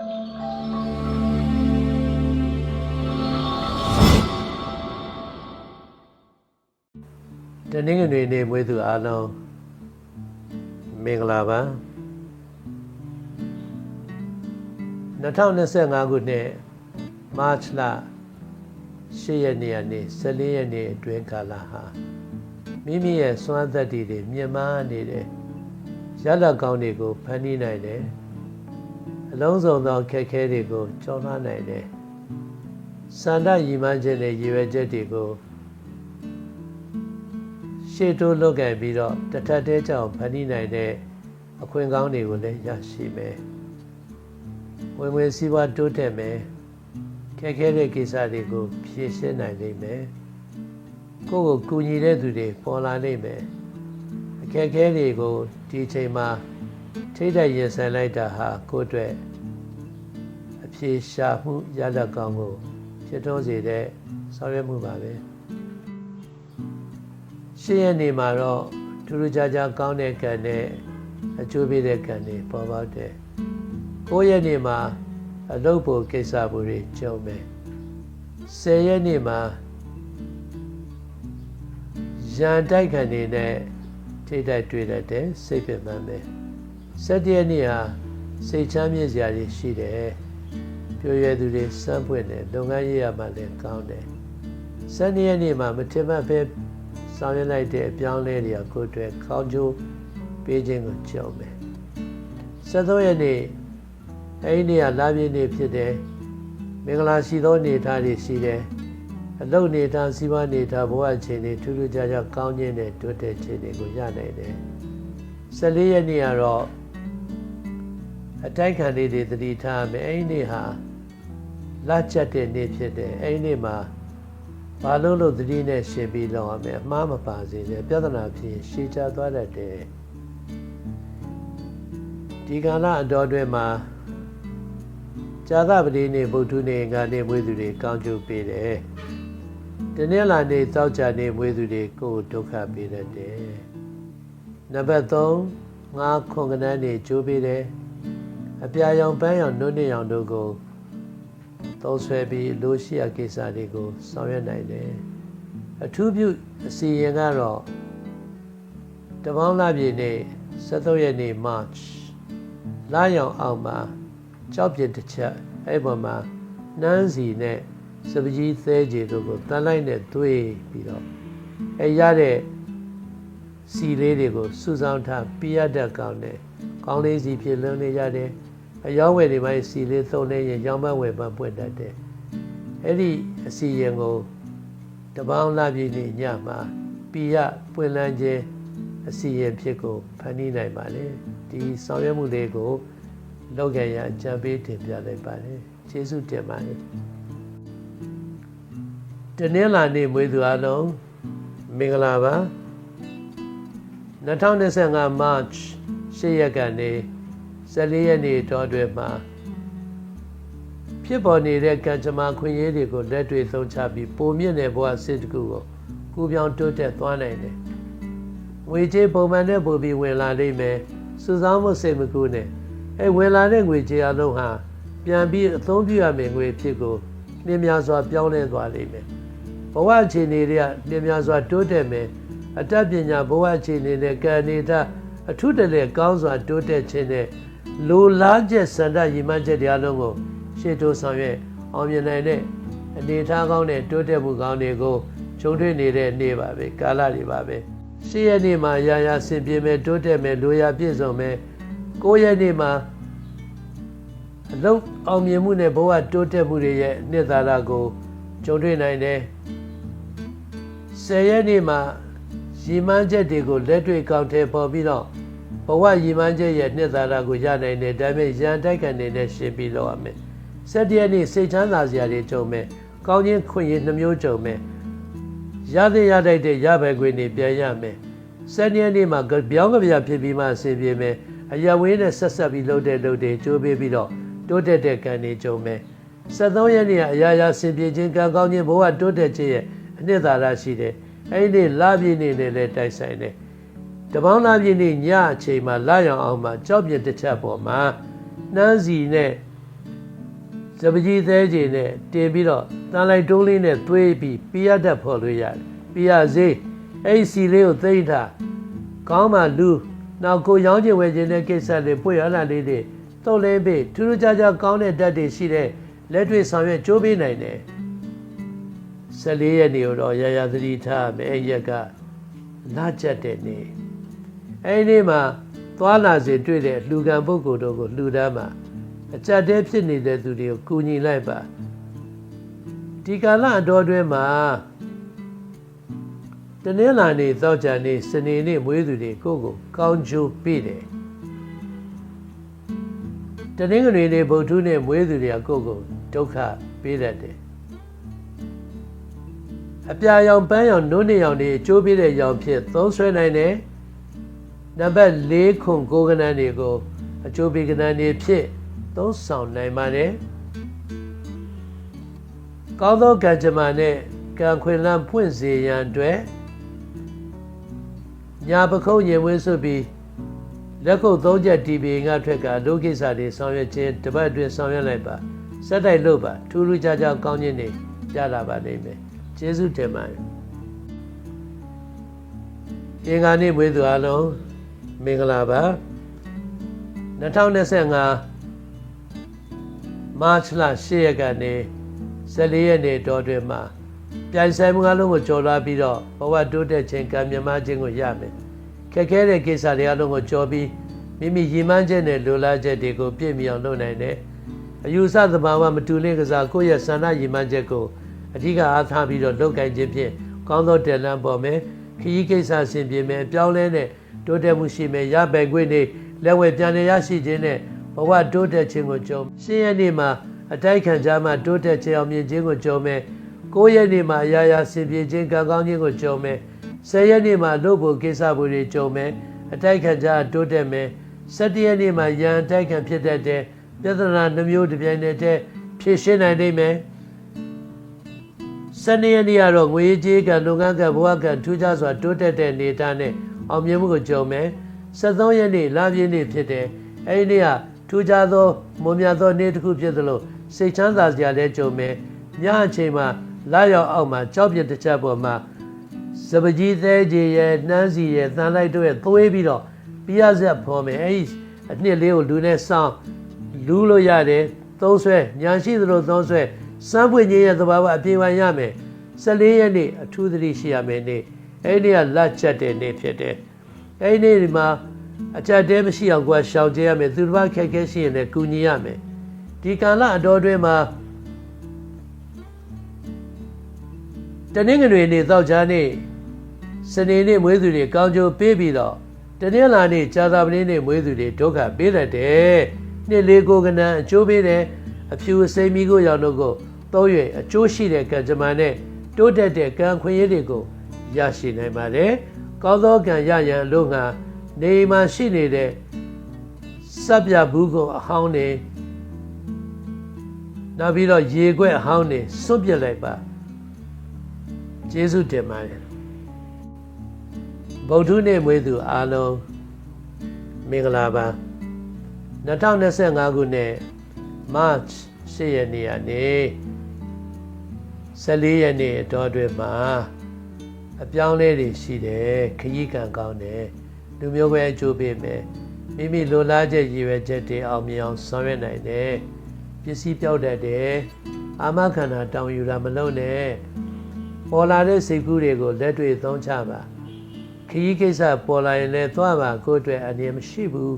တနင်္ဂနွေနေ့မွေးသူအားလုံးမင်္ဂလာပါ2025ခုနှစ်မတ်လ10ရက်နေ့ကနေ14ရက်နေ့အတွင်းကာလဟာမိမိရဲ့စွမ်းသက်တည်တွေမြင့်မားနေတဲ့ရလဒ်ကောင်းတွေကိုဖန်တီးနိုင်တယ် အလုံးစုံသောခက်ခဲတွေကိုကျော်လွှားနိုင်တယ်စန္ဒရည်မှန်းခြင်းနဲ့ရည်ရွယ်ချက်တွေကိုရှေ့တိုးလွတ်ကန်ပြီးတော့တထက်တဲကြောင်ဖန်တီးနိုင်တဲ့အခွင့်ကောင်းတွေကိုလည်းရရှိမယ်။ဝင်ဝင်စည်းဝါးတိုးတက်မယ်။ခက်ခဲတဲ့ကိစ္စတွေကိုဖြေရှင်းနိုင်လိမ့်မယ်။ကိုယ့်ကိုကူညီတဲ့သူတွေပေါ်လာနိုင်မယ်။အခက်အခဲတွေကိုဒီအချိန်မှာ ထိတ်တဲ့ရင်ဆိုင်လိုက်တာဟာကိုယ့်အတွက်အဖြေရှာမှုရလဒ်ကောင်းကိုဖြစ်ထွန်းစေတဲ့ဆောင်ရွက်မှုပါပဲ။ရှင်းရနေမှာတော့ထူးထူးခြားခြားကောင်းတဲ့ကံနဲ့အကျိုးပေးတဲ့ကံတွေပေါ်ပေါက်တယ်။9ရက်နေ့မှာအလုပ်ဖို့ကိစ္စဘူးတွေကြုံမယ်။10ရက်နေ့မှာရန်တိုက်ခံနေနဲ့ထိတ်တိုက်တွေ့တတ်တယ်စိတ်ပင်ပန်းမယ်။ 17ရက်နေ့ဟာစိတ်ချမ်းမြေ့စရာတွေရှိတယ်။ပြည့်ရွယ်သူတွေစမ်းပွင့်တယ်လုပ်ငန်းရေးရမှလည်းကောင်းတယ်။12ရက်နေ့မှာမထင်မှတ်ပဲဆောင်ရွက်လိုက်တဲ့အပြောင်းအလဲတွေကကိုယ်အတွက်ခေါင်းကျိုးပေးခြင်းကိုကြောက်မယ်။73ရက်နေ့အဲဒီနေ့ကလာပြည့်နေ့ဖြစ်တယ်။မင်္ဂလာရှိသောနေသားတွေရှိတယ်။အလုတ်နေသားစီးပွားနေသားဘဝအခြေအနေထူးထူးခြားခြားကောင်းခြင်းနဲ့တိုးတက်ခြင်းတွေကိုရနိုင်တယ်။14ရက်နေ့ကတော့ အတိုက်ခံလေးတွေတတိထားမယ်။အဲဒီနေ့ဟာလတ်ချက်တဲ့နေ့ဖြစ်တယ်။အဲဒီနေ့မှာဘာလို့လို့သတိနဲ့ရှင်ပြီးလောက်ရမယ်အမှားမပါစေနဲ့ပြဿနာဖြစ်ရှည်ချသွားတတ်တယ်ဒီကာလအတော်အတွင်းမှာဇာသပတိနေ့ဗုဒ္ဓနေ့ငါနေ့မွေးသူတွေကောင်းကျိုးပေးတယ်တနင်္လာနေ့သောကြာနေ့မွေးသူတွေကိုယ်ဒုက္ခပေးတတ်တယ်နံပါတ်3ငါခွန်ကနန်းနေ့ကျိုးပေးတယ် အပြာရောင်ပန်းရောင်နှုတ်နှစ်ရောင်တို့ကိုသုံးဆွဲပြီးလိုရှိရကိစ္စတွေကိုဆောင်ရွက်နိုင်တယ်အထူးပြုအစီရင်ကတော့တပေါင်းလပြည့်နေ့73ရက်နေ့ March လာရောင်အောင်မှာကြောက်ပြစ်တစ်ချက်အဲ့ပေါ်မှာနန်းစီနဲ့စပကြီးသဲကြီးတို့ကိုတန်လိုက်နဲ့သွေးပြီးတော့အဲရတဲ့စီလေးတွေကိုစုဆောင်းထားပြရတတ်ကောင်းတယ်ကောင်းလေးစီဖြစ်လွန်နေရတယ် အယောင်းဝယ်တွေပိုင်းစီလေးသုံးနေရင်ရောင်းမဝယ်ပန်းပွင့်တတ်တယ်အဲ့ဒီအစီရင်ကိုတပေါင်းလာပြည့်နေ့ညမှာပြရပွင့်လန်းခြင်းအစီရင်ဖြစ်ကိုဖန်တီးနိုင်ပါလေဒီဆောင်ရွက်မှုလေးကိုလောက်ခံရအကြံပေးတင်ပြလိုက်ပါလေကျေးဇူးတင်ပါတယ်တနင်္လာနေ့မွေးသူအလုံးမင်္ဂလာပါ2025 March 8ရက်ကနေ 14ရက်နေ့တောအတွင်းမှာဖြစ်ပေါ်နေတဲ့ကံကြမ္မာခွင့်ရေးတွေကိုလက်တွေ့သုံးချပြီးပုံမြင့်တဲ့ဘဝစစ်တကူကိုကူပြောင်းတိုးတက်သွားနိုင်တယ်။ငွေကြေးပုံမှန်နဲ့ပို့ပြီးဝင်လာလိမ့်မယ်။စုဆောင်းမှုစိတ်မကူနဲ့အဲဝင်လာတဲ့ငွေကြေးအလုံးဟာပြန်ပြီးအသုံးပြုရမယ့်ငွေဖြစ်ကိုနှင်းများစွာပြောင်းလဲသွားလိမ့်မယ်။ဘဝအခြေအနေတွေကနှင်းများစွာတိုးတက်မယ်။အတတ်ပညာဘဝအခြေအနေနဲ့ကံနေတာအထုတလဲကောင်းစွာတိုးတက်ခြင်းနဲ့ လိုလားချက်စန္ဒရည်မှန်းချက်တရားလုံးကိုရှေ့တိုးဆောင်ရွက်အောင်မြင်နိုင်တဲ့အနေအထားကောင်းတဲ့တိုးတက်မှုကောင်းတွေကိုခြုံတွေ့နေတဲ့နေ့ပါပဲကာလတွေပါပဲရှေ့ရက်နေ့မှာရာရာဆင်ပြေမယ်တိုးတက်မယ်လိုရာပြည့်စုံမယ်ကိုယ့်ရက်နေ့မှာအလုံးအောင်မြင်မှုနဲ့ဘဝတိုးတက်မှုတွေရဲ့နှစ်သာရကိုကြုံတွေ့နိုင်တယ်ဆယ်ရက်နေ့မှာရည်မှန်းချက်တွေကိုလက်တွေ့ကောက်ထဲပေါ်ပြီးတော့ ဘဝရည်မှန်းချက်ရဲ့နှစ်သာရကိုရနိုင်တယ်ဒါပေမဲ့ရန်တိုက်ခံနေတဲ့ရှင်းပြီးတော့ရမယ်စက်တရက်နေ့စိတ်ချမ်းသာစရာတွေကြုံမယ်ကောင်းခြင်းခွင့်ရနှမျိုးကြုံမယ်ရတဲ့ရတဲ့တဲ့ရဘယ်ခွင့်နေပြန်ရမယ်စက်တရက်နေ့မှာပြောင်းကြပြဖြစ်ပြီးမှအစီပြေမယ်အရဝေးနဲ့ဆက်ဆက်ပြီးလှုပ်တဲ့လှုပ်တဲ့ကြိုးပေးပြီးတော့တိုးတက်တဲ့ကံတွေကြုံမယ်73ရက်နေ့ကအရာရာဆင်ပြေခြင်းကံကောင်းခြင်းဘဝတိုးတက်ခြင်းရဲ့အနှစ်သာရရှိတယ်အဲ့ဒီလာပြည့်နေနဲ့လည်းတိုက်ဆိုင်တယ် တပေါင်းလာပြည့်နေညအချိန်မှာလာရောင်အောင်မှာကြောက်ပြစ်တစ်ချက်ပေါ်မှာနှမ်းစီနဲ့စပကြီးသေးကြီးနဲ့တင်ပြီးတော့တန်လိုက်တုံးလေးနဲ့သွေးပြီးပြရတတ်ဖော်လို့ရတယ်ပြရစေးအဲ့ဒီစီလေးကိုသိမ့်ထားကောင်းမှလူနောက်ကိုရောင်းချင်ဝယ်ချင်တဲ့ကိစ္စတွေပွေရလာလေးတွေတုတ်လဲပေးထူးထူးခြားခြားကောင်းတဲ့ဓာတ်တွေရှိတဲ့လက်တွေ့ဆောင်ရွက်ကြိုးပေးနိုင်တယ်14ရက်နေတော့ရရသတိထားမယ်အဲ့ရက်ကလာကြက်တဲ့နေ့ အဲ့ဒီနေ့မှာသွားလာစေတွေ့တဲ့လူကံပုဂ္ဂိုလ်တို့ကိုလှူဒန်းမှာအကြက်တဲဖြစ်နေတဲ့သူတွေကိုကူညီလိုက်ပါဒီကာလအတော်အတွင်းမှာတနင်္လာနေ့သောကြာနေ့စနေနေ့မွေးသူတွေကိုယ့်ကိုကောင်းကျိုးပေးတယ်တနင်္ဂနွေနေ့ဗုဒ္ဓနေ့မွေးသူတွေကကိုယ့်ကိုဒုက္ခပေးတတ်တယ်အပြာရောင်ပန်းရောင်နုံးနေရောင်တွေအကျိုးပေးတဲ့ရောင်ဖြစ်သုံးဆွဲနိုင်တယ် နံပါတ်၄ခုကိုကနန်းတွေကိုအကျိုးပေးကနန်းတွေဖြစ်သုံးဆောင်နိုင်ပါတယ်ကောင်းသောကံကြမ္မာနဲ့ကံခွင်လန်းဖွင့်စေရန်အတွက်ညာပခုံးရင်ဝင်းစွပ်ပြီးလက်ခုပ်သုံးချက်တီးပြီးငါထွက်ကဒုက္ခိစ္စတွေဆောင်ရွက်ခြင်းတပတ်အတွင်းဆောင်ရွက်လိုက်ပါစက်တိုက်လို့ပါထူးထူးခြားခြားကောင်းခြင်းတွေရလာပါလိမ့်မယ်ကျေးဇူးတင်ပါတယ်အင်္ဂါနေ့မွေးသူအလုံး မင်္ဂလာပါ2025မတ်လ10ရက်ကနေ14ရက်နေ့တော်တွင်မှာပြိုင်ဆိုင်မှုအလုံးကိုကြော်လာပြီးတော့ဘဝတိုးတက်ခြင်းကံမြမခြင်းကိုရမယ်ခက်ခဲတဲ့ကိစ္စတွေအလုံးကိုကြော်ပြီးမိမိရည်မှန်းချက်နဲ့လိုလားချက်တွေကိုပြည့်မီအောင်လုပ်နိုင်တယ်အယူဆသဘာဝမတူလင့်ကစားကိုယ့်ရဲ့ဆန္ဒရည်မှန်းချက်ကိုအဓိကအားထားပြီးတော့လုပ်ကိုင်ခြင်းဖြင့်ကောင်းသောတယ်လန့်ပေါ်မယ်ခရီးကိစ္စဆင်ပြေမယ်အပြောင်းလဲနဲ့ တိုးတက်မှုရှိမယ်ရပိုင်ခွင့်တွေလက်ဝဲပြန်လည်ရရှိခြင်းနဲ့ဘဝတိုးတက်ခြင်းကိုကြုံရှင်းရနေ့မှာအတိုက်ခံကြမှာတိုးတက်ခြင်းအောင်မြင်ခြင်းကိုကြုံမယ်ကိုးရက်နေ့မှာအရာရာဆင်ပြေခြင်းကံကောင်းခြင်းကိုကြုံမယ်ဆယ်ရက်နေ့မှာလုပ်ဖို့ကိစ္စတွေကြုံမယ်အတိုက်ခံကြတိုးတက်မယ်၁၇ရက်နေ့မှာရန်အတိုက်ခံဖြစ်တတ်တဲ့ပြဿနာနှမျိုးတစ်ပြိုင်တည်းဖြေရှင်းနိုင်နိုင်မယ်စနေရက်နေ့ကတော့ငွေကြေးကလုပ်ငန်းကဘဝကထူးခြားစွာတိုးတက်တဲ့နေသားနဲ့ အောင်မြင်မှုကိုကြုံမယ်73ရက်နေ့လပြည့်နေ့ဖြစ်တယ်အဲဒီနေ့ကထူးခြားသောမွန်မြတ်သောနေ့တစ်ခုဖြစ်သလိုစိတ်ချမ်းသာစရာလည်းကြုံမယ်ညအချိန်မှာလာရောက်အောက်မှာကြောက်ပြတစ်ချက်ပေါ်မှာစပကြီးသေးကြီးရဲ့နှမ်းစီရဲ့သန်လိုက်တို့ရဲ့သွေးပြီးတော့ပြရဆက်ဖော်မယ်အဲဒီအနှစ်လေးကိုလူနဲ့စောင်းလူလို့ရတယ်သုံးဆွဲညာရှိသလိုသုံးဆွဲစမ်းပွင့်ခြင်းရဲ့သဘာဝအပြေဝရမယ်14ရက်နေ့အထူးသတိရှိရမယ်နေ့ အဲ့ဒီကလက်ချက်တဲ့နေ့ဖြစ်တယ်အဲ့ဒီနေ့မှာအကြက်တဲမရှိအောင်ကွာရှောင်ကြရမယ်သူတစ်ပါးခက်ခဲရှိရင်လည်းကူညီရမယ်ဒီကာလအတော်တွင်းမှာတနင်္ဂနွေနေ့သောကြာနေ့စနေနေ့မွေးသူတွေကောင်းကျိုးပေးပြီးတော့တနင်္လာနေ့ကြာသပတေးနေ့မွေးသူတွေဒုက္ခပေးတတ်တယ်နှစ်လေးကိုကနန်းအကျိုးပေးတယ်အဖြူအစိမ်းမီကိုရောင်တို့ကိုသုံးရွယ်အကျိုးရှိတဲ့ကံကြမ္မာနဲ့တိုးတက်တဲ့ကံခွင့်ရည်တွေကို ရရှိနိုင်ပါတယ်။ကောင်းသောကံရရန်လို့ငါနေမှာရှိနေတဲ့စပ်ပြဘူးကိုအဟောင်းနေနောက်ပြီးတော့ရေခွက်အဟောင်းနေစွန့်ပစ်လိုက်ပါ။ကျေးဇူးတင်ပါတယ်။ဗုဒ္ဓနေ့မွေးသူအားလုံးမင်္ဂလာပါ2025ခုနှစ် March 10ရက်နေ့ကနေ14ရက်နေ့အတော်အတွင်းမှာ အပြောင်းလဲတွေရှိတယ်ခရီးကံကောင်းတယ်လူမျိုးပဲအကျိုးပေးမယ်မိမိလိုလားချက်ရည်ရွယ်ချက်တွေအောင်မြင်အောင်ဆောင်ရွက်နိုင်တယ်ပစ္စည်းပြောက်တတ်တယ်အာမခန္ဓာတောင်းယူတာမလုပ်နဲ့ပေါ်လာတဲ့စိတ်ကူးတွေကိုလက်တွေ့သုံးချပါခရီးကိစ္စပေါ်လာရင်လည်းသွားပါကိုယ့်အတွက်အနေမရှိဘူး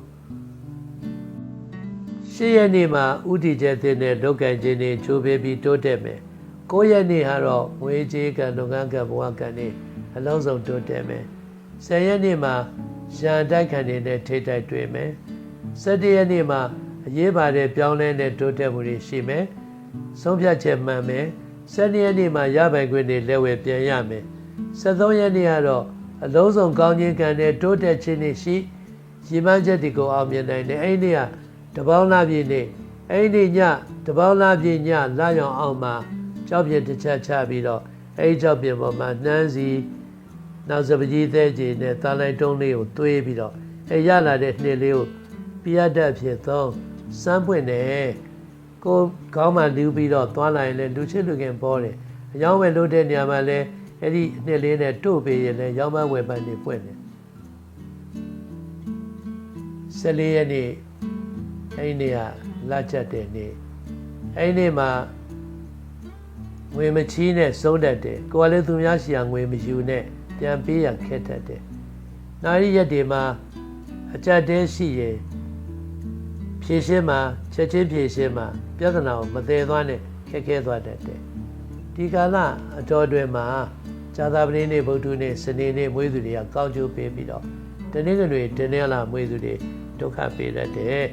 ရှစ်ရက်နေ့မှာဥတီချက်တဲ့နဲ့လောက်ကံခြင်းတွေချိုးပေးပြီးတိုးတက်မယ်။9ရက်နေ့ကတော့ငွေကြေးကံလုပ်ငန်းကံဘဝကံတွေ အလုံးစုံတိုးတက်မယ်။10ရက်နေ့မှာရန်တိုက်ခံတွေနဲ့ထိတိုက်တွေ့မယ်။17ရက်နေ့မှာအရေးပါတဲ့ပြောင်းလဲတဲ့တိုးတက်မှုတွေရှိမယ်။ဆုံးဖြတ်ချက်မှန်မယ်။12ရက်နေ့မှာရပိုင်ခွင့်တွေလက်ဝဲပြန်ရမယ်။73ရက်နေ့ကတော့အလုံးစုံကောင်းခြင်းကံနဲ့တိုးတက်ခြင်းတွေရှိရည်မှန်းချက်တွေကိုအောင်မြင်နိုင်တယ်။အဲ့ဒီနေ့ကတပေါင်းလာပြည့်နေ့အဲ့ဒီညတပေါင်းလာပြည့်ညလာရောင်အောင်မှာကြောက်ပြစ်တစ်ချက်ချပြီးတော့အဲ့ကြောက်ပြစ်ပေါ်မှာနှမ်းစီ နောက်စပကြီးသေးကြီးနဲ့တာလိုက်တုံးလေးကိုသွေးပြီးတော့အဲ့ရလာတဲ့နှစ်လေးကိုပြရတတ်ဖြစ်သောစမ်းပွင့်တယ်ကိုခေါင်းမှလူပြီးတော့သွားလာရင်လည်းလူချစ်လူခင်ပေါ်တယ်အယောင်းဝယ်လို့တဲ့နေရာမှာလည်းအဲ့ဒီအနှစ်လေးနဲ့တို့ပေးရင်လည်းရောင်းမဝယ်ပန်းနေပွင့်တယ်14ရက်နေ့အဲ့ဒီနေ့ကလာချက်တဲ့နေ့အဲ့ဒီနေ့မှာငွေမချီးနဲ့စုံးတတ်တယ်ကိုယ်ကလည်းသူများရှိရာငွေမယူနဲ့ ပြန်ပေးရခက်တတ်တယ်နောက်ရီရက်တွေမှာအကြက်တဲရှိရင်ဖြည့်ရှင်းမှာချက်ချင်းဖြည့်ရှင်းမှာပြဿနာကိုမသေးသွားနဲ့ခက်ခဲသွားတတ်တယ်ဒီကာလအတော်တွင်မှာဇာတာပတိနေ့ဗုဒ္ဓနေ့စနေနေ့မွေးသူတွေကကောင်းကျိုးပေးပြီးတော့တနေ့ကတွေတနေ့လာမွေးသူတွေဒုက္ခပေးတတ်တယ်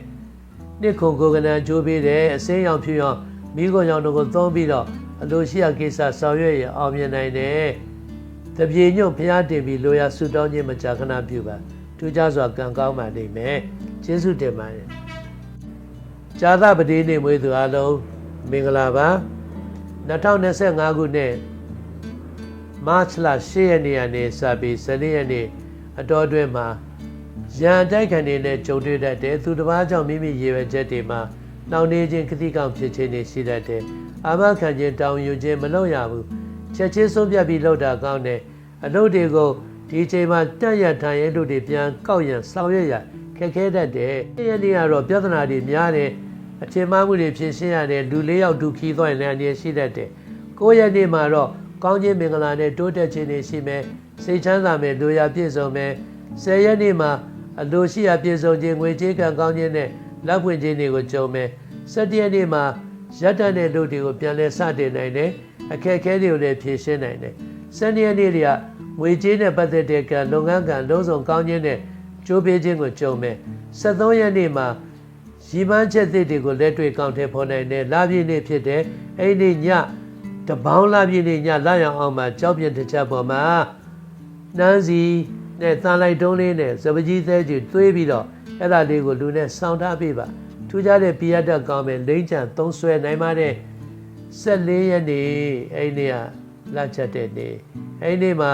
နှစ်ခုကိုကနန်ကျိုးပေးတယ်အစင်းရောင်ဖြူရောင်မိခွန်ရောင်တို့ကိုသုံးပြီးတော့အလိုရှိရာကိစ္စဆောင်ရွက်ရအောင်မြင်နိုင်တယ် တပြေညွန့်ဖျားတင်ပြီးလိုရာဆူတောင်းခြင်းမကြာခဏပြုပါထူးခြားစွာကံကောင်းပါလိမ့်မယ်ကျေးဇူးတင်ပါတယ်ဇာသပတိနေ့မွေးသူအလုံးမင်္ဂလာပါ2025ခုနှစ်မတ်လ10ရက်နေ့ကနေစပြီး12ရက်နေ့အတော်အတွင်းမှာရန်တိုက်ခံနေတဲ့ကြုံတွေ့တတ်တဲ့သူတစ်ပါးကြောင့်မိမိရေရွယ်ချက်တွေမှာနှောင့်နှေးခြင်းခတိကောင်ဖြစ်ခြင်းတွေရှိတတ်တယ်အာမခံခြင်းတောင်းယူခြင်းမလုပ်ရဘူးချက်ချင်းဆုံးဖြတ်ပြီးလုပ်တာကောင်းတယ် အလုပ်တွေကိုဒီချိန်မှာတက်ရထိုင်ရဲတို့တွေပြန်ကောက်ရန်ဆောင်ရွက်ရခက်ခဲတတ်တယ်။ဒီရက်နေ့ကတော့ပြဿနာတွေများတယ်။အချိန်မှမှုတွေဖြစ်ရှင်းရတယ်လူလေးယောက်ဒုခီးသွားရင်လည်းအနေရှိတတ်တယ်။ကိုယ့်ရက်နေ့မှာတော့ကောင်းခြင်းမင်္ဂလာနဲ့တိုးတက်ခြင်းတွေရှိမယ်။စိတ်ချမ်းသာမယ်လူရပြည့်စုံမယ်။ဆယ်ရက်နေ့မှာအလိုရှိရာပြည့်စုံခြင်းငွေကြေးကံကောင်းခြင်းနဲ့လက်ဖွင့်ခြင်းတွေကိုကြုံမယ်။၁၇ရက်နေ့မှာရက်တန်တဲ့လူတွေကိုပြန်လဲစတင်နိုင်တယ်။အခက်အခဲတွေကိုလည်းဖြေရှင်းနိုင်တယ်။ ၁၂ရက်နေ့တွေကငွေကြေးနဲ့ပတ်သက်တဲ့ကံလုပ်ငန်းကံလုံးစုံကောင်းခြင်းနဲ့ကြိုးပေးခြင်းကိုကြုံမယ်73ရက်နေ့မှာရီမန်းချက်သစ်တွေကိုလက်တွေ့ကောင်းထည့်ဖော်နိုင်တဲ့လာပြည့်နေ့ဖြစ်တဲ့အဲ့ဒီညတပေါင်းလာပြည့်နေ့ညလာရောင်အောင်မှာကြောက်ပြတစ်ချက်ပေါ်မှာနန်းစီနဲ့တန်လိုက်တုံးလေးနဲ့စပကြီးသေးကြီးသွေးပြီးတော့အဲ့ဒါလေးကိုလူနဲ့စောင့်ထားပေးပါထူးခြားတဲ့ပြရတတ်ကောင်းမယ်လိမ့်ချံသုံးဆွဲနိုင်ပါတဲ့14ရက်နေ့အဲ့ဒီက လာချက်တဲ့နေ့အဲ့ဒီနေ့မှာ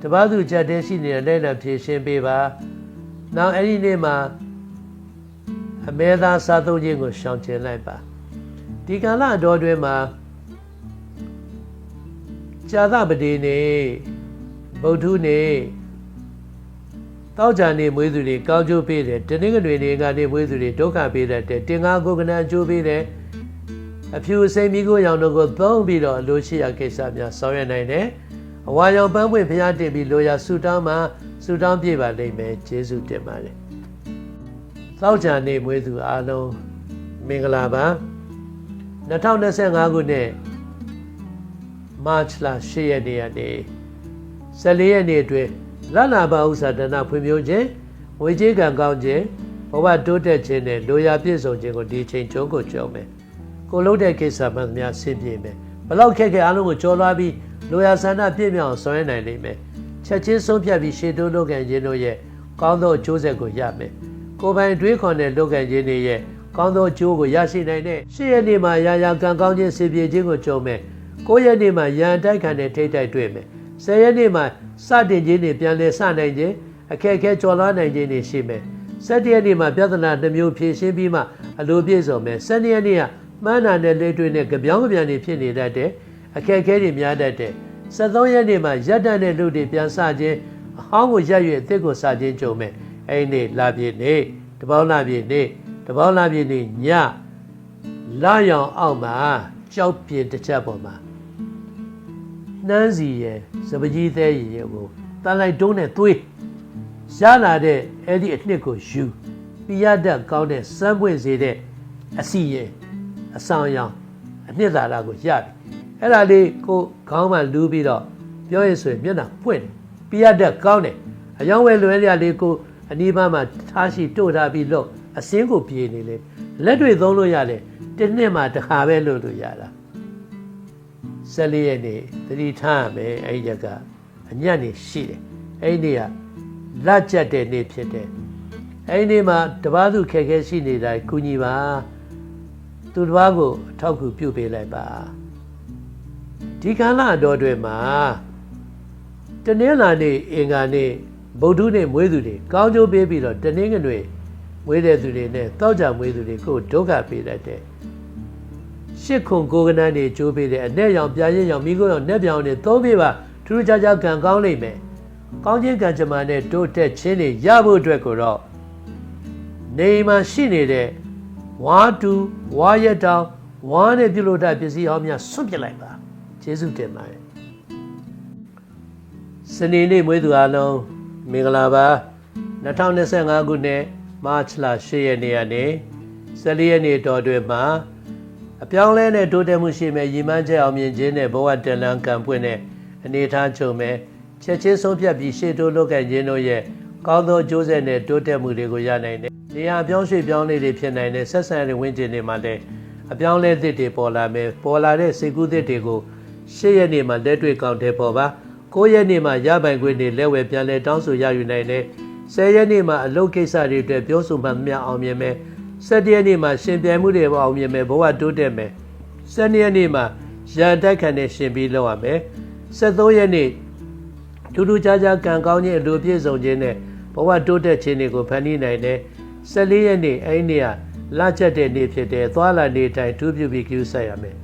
တပားသူချက်တဲ့ရှိနေတဲ့လက်လက်ဖြည့်ရှင်းပေးပါနောက်အဲ့ဒီနေ့မှာအမဲသားစားသုံးခြင်းကိုရှောင်ကျဉ်လိုက်ပါဒီကာလအတော်တွင်မှာဇာသပတိနေ့ဗုဒ္ဓနေ့တောက်ကြနေမွေးသူတွေကောင်းကျိုးပေးတယ်တနင်္ဂနွေနေ့ကနေမွေးသူတွေဒုက္ခပေးတတ်တယ်တင်္ဂါကိုကနအကျိုးပေးတယ် အဖြူစိမ်မိကိုရောင်တို့ကိုသုံးပြီးတော့အလိုရှိရာကိစ္စများဆောင်ရွက်နိုင်တယ်အဝါရောင်ပန်းပွင့်ဖျားတင်ပြီးလိုရာဆူတောင်းမှာဆူတောင်းပြပါလိမ့်မယ်ကျေးဇူးတင်ပါတယ်သောကြာနေ့မွေးသူအားလုံးမင်္ဂလာပါ2025ခုနှစ်မတ်လ10ရက်နေ့ကနေ14ရက်နေ့အတွင်းလလာပါဥစ္စာဒနာဖွံ့ဖြိုးခြင်းဝေကြီးကံကောင်းခြင်းဘဝတိုးတက်ခြင်းနဲ့လိုရာပြည့်စုံခြင်းကိုဒီချိန်ကျုံးကိုကြုံမယ် ကိုလုံးတဲ့ကိစ္စမှန်များဆင်ပြေမယ်ဘလောက်ခက်ခဲအားလုံးကိုကြော်လွှားပြီးလိုရာဆန္ဒပြည့်မြောက်ဆောင်ရွက်နိုင်လိမ့်မယ်ချက်ချင်းဆုံးဖြတ်ပြီးရှေ့တိုးလုပ်ကံခြင်းတို့ရဲ့ကောင်းသောအကျိုးဆက်ကိုရမယ်ကိုယ်ပိုင်တွေးခေါ်တဲ့လုပ်ကံခြင်းတွေရဲ့ကောင်းသောအကျိုးကိုရရှိနိုင်တဲ့ရှေ့ရက်နေ့မှာရာရာကံကောင်းခြင်းစေပြေခြင်းကိုကြုံမယ်ကိုရက်နေ့မှာရန်တိုက်ခံတဲ့ထိတ်တိုက်တွေ့မယ်ဆယ်ရက်နေ့မှာစတင်ခြင်းတွေပြန်လည်စနိုင်ခြင်းအခက်အခဲကျော်လွှားနိုင်ခြင်းတွေရှိမယ်၁၇ရက်နေ့မှာပြဿနာတစ်မျိုးဖြေရှင်းပြီးမှအလိုပြည့်စုံမယ်၁၂ရက်နေ့က မှန်းနာတဲ့လက်တွေ့နဲ့ကြပြောင်းကြပြန်တွေဖြစ်နေတတ်တယ်အခက်အခဲတွေများတတ်တယ်73ရက်နေ့မှာရက်တန်တဲ့လူတွေပြန်စခြင်းအဟောင်းကိုရက်ရွေအစ်စ်ကိုစခြင်းကြုံမယ်အဲ့ဒီနေ့လာပြည့်နေ့တပေါင်းလာပြည့်နေ့တပေါင်းလာပြည့်နေ့ညလာရောင်အောက်မှာကြောက်ပြင်းတစ်ချက်ပေါ်မှာနှမ်းစီရဲ့စပကြီးသေးရဲ့ကိုတန်လိုက်တုံးနဲ့သွေးရလာတဲ့အဲ့ဒီအနှစ်ကိုယူပြရတတ်ကောင်းတဲ့စမ်းပွင့်စေတဲ့အစီရဲ့ အဆောင်ရောင်အနှစ်သာရကိုရပြီအဲ့ဒါလေးကိုခေါင်းမှလူးပြီးတော့ပြောရဆိုရင်မျက်နှာပွင့်ပြရတတ်ကောင်းတယ်အယောင်ဝဲလွယ်ရလေးကိုအနီးပါးမှာထားရှိတို့ထားပြီးလို့အစင်းကိုပြေနေလေလက်တွေသုံးလို့ရတယ်တစ်နှစ်မှတစ်ခါပဲလို့လို့ရတာ14ရက်နေ့သတိထားရမယ်အဲ့ဒီရက်ကအညံ့နေရှိတယ်အဲ့ဒီနေ့ကလက်ကျက်တဲ့နေ့ဖြစ်တယ်အဲ့ဒီနေ့မှာတပားသူခက်ခဲရှိနေတာကုညီပါ သူတစ်ပါးကိုအထောက်ကူပြုပေးလိုက်ပါဒီကာလတော်တွေမှာတနင်္လာနေ့အင်္ဂါနေ့ဗုဒ္ဓနေ့မွေးသူတွေကောင်းကျိုးပေးပြီးတော့တနင်္ဂနွေမွေးတဲ့သူတွေနဲ့တောက်ကြမွေးသူတွေကိုဒုက္ခပေးတတ်တယ်ရှစ်ခုကိုကနန်းတွေကျိုးပေးတဲ့အ내ရောင်ပြရင်ရောင်မိခိုးရောင်နှက်ပြောင်တွေသုံးပေးပါထူးထူးခြားခြားကံကောင်းလိမ့်မယ်ကောင်းခြင်းကံကြမ္မာနဲ့တိုးတက်ခြင်းတွေရဖို့အတွက်ကိုတော့နေမှာရှိနေတဲ့ ဝါတူဝါရက်တောင်ဝါနဲ့ပြုလို့တဲ့ပစ္စည်းဟောင်းများဆွန့်ပစ်လိုက်ပါကျေးဇူးတင်ပါတယ်စနေနေ့မွေးသူအားလုံးမင်္ဂလာပါ2025ခုနှစ်မတ်လ10ရက်နေ့ကနေ14ရက်နေ့တော်တွင်မှာအပြောင်းလဲနဲ့တိုးတက်မှုရှိမဲ့ရည်မှန်းချက်အောင်မြင်ခြင်းနဲ့ဘဝတန်လန်းကံပွင့်တဲ့အနေထားချုပ်မဲ့ချက်ချင်းဆုံးဖြတ်ပြီးရှေ့တိုးလုတ်ခဲ့ခြင်းတို့ရဲ့ကောင်းသောကြိုးဆက်နဲ့တိုးတက်မှုတွေကိုရနိုင်တယ်။ နေရာပြောင်းရွှေ့ပြောင်းလေးတွေဖြစ်နိုင်တဲ့ဆက်ဆံရေးဝင်းကျင်တွေမှာလည်းအပြောင်းလဲသစ်တွေပေါ်လာမယ်ပေါ်လာတဲ့စိတ်ကူးသစ်တွေကိုရှေ့ရက်နေ့မှာလက်တွေ့ကောက်တဲ့ပေါ်ပါ9ရက်နေ့မှာရပိုင်ခွင့်တွေလက်ဝယ်ပြန်လဲတောင်းဆိုရယူနိုင်တယ်10ရက်နေ့မှာအလုပ်ကိစ္စတွေအတွက်ပြောဆိုမှမြအောင်မြင်မယ်17ရက်နေ့မှာရှင်ပြိုင်မှုတွေအောင်မြင်မယ်ဘဝတိုးတက်မယ်12ရက်နေ့မှာရန်တိုက်ခံနဲ့ရှင်ပြီးလောက်ရမယ်73ရက်နေ့ထူးထူးခြားခြားကံကောင်းခြင်းအလိုပြည့်စုံခြင်းနဲ့ဘဝတိုးတက်ခြင်းတွေကိုဖန်တီးနိုင်တယ် 14ရက်နေ့အဲ့ဒီနေ့ကလချက်တဲ့နေ့ဖြစ်တယ်သွားလာနေတိုင်းထူးပြုပြီးကျူးဆက်ရမယ်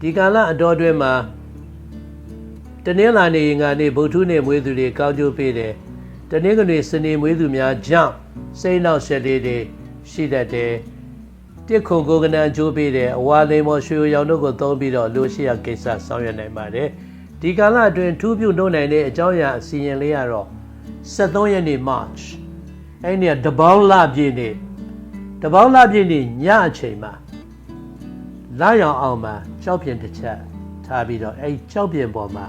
ဒီကာလအတော်အတွင်းမှာတနင်္လာနေ့ငါနေ့ဗုဒ္ဓနေ့မွေးသူတွေကောင်းကျိုးပေးတယ်တနင်္ဂနွေစနေမွေးသူများကြောင့်စိတ်နောက်ဆက်လေးတွေရှိတတ်တယ်တစ်ခုကိုကနန်ကျိုးပေးတယ်အဝါလိမ်မော်ရွှေရောင်တို့ကိုသုံးပြီးတော့လူရှိရကိစ္စဆောင်ရွက်နိုင်ပါတယ်ဒီကာလအတွင်းထူးပြုနှုတ်နိုင်တဲ့အကြောင်းအရာအစီရင်လေးကတော့73ရက်နေ့ March အဲ့ဒီကတပေါင်းလပြည့်နေ့တပေါင်းလပြည့်နေ့ညအချိန်မှာလာရောင်အောင်မှာကြောက်ပြင်တစ်ချက်ထားပြီးတော့အဲ့ကြောက်ပြင်ပေါ်မှာ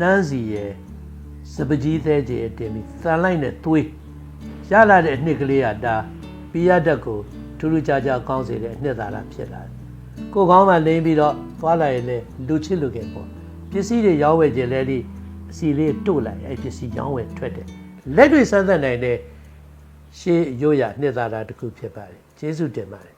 နှမ်းစီရဲ့စပကြီးသေးကြီးအတင်ပြီးသန်လိုက်နဲ့သွေးရလာတဲ့အနှစ်ကလေးကဒါပိယတက်ကိုထူးထူးခြားခြားကောင်းစေတဲ့အနှစ်သာရဖြစ်လာတယ်ကိုကောင်းမှလိမ့်ပြီးတော့သွားလိုက်ရင်လေလူချစ်လူကဲပေါ့ပစ္စည်းတွေရောင်းဝယ်ခြင်းလဲဒီအစီလေးတို့လိုက်အဲ့ပစ္စည်းရောင်းဝယ်ထွက်တယ်လက်တွေစမ်းသပ်နိုင်တဲ့ ရှေးရိုးရနှစ်သာရတစ်ခုဖြစ်ပါတယ်ကျေးဇူးတင်ပါတယ်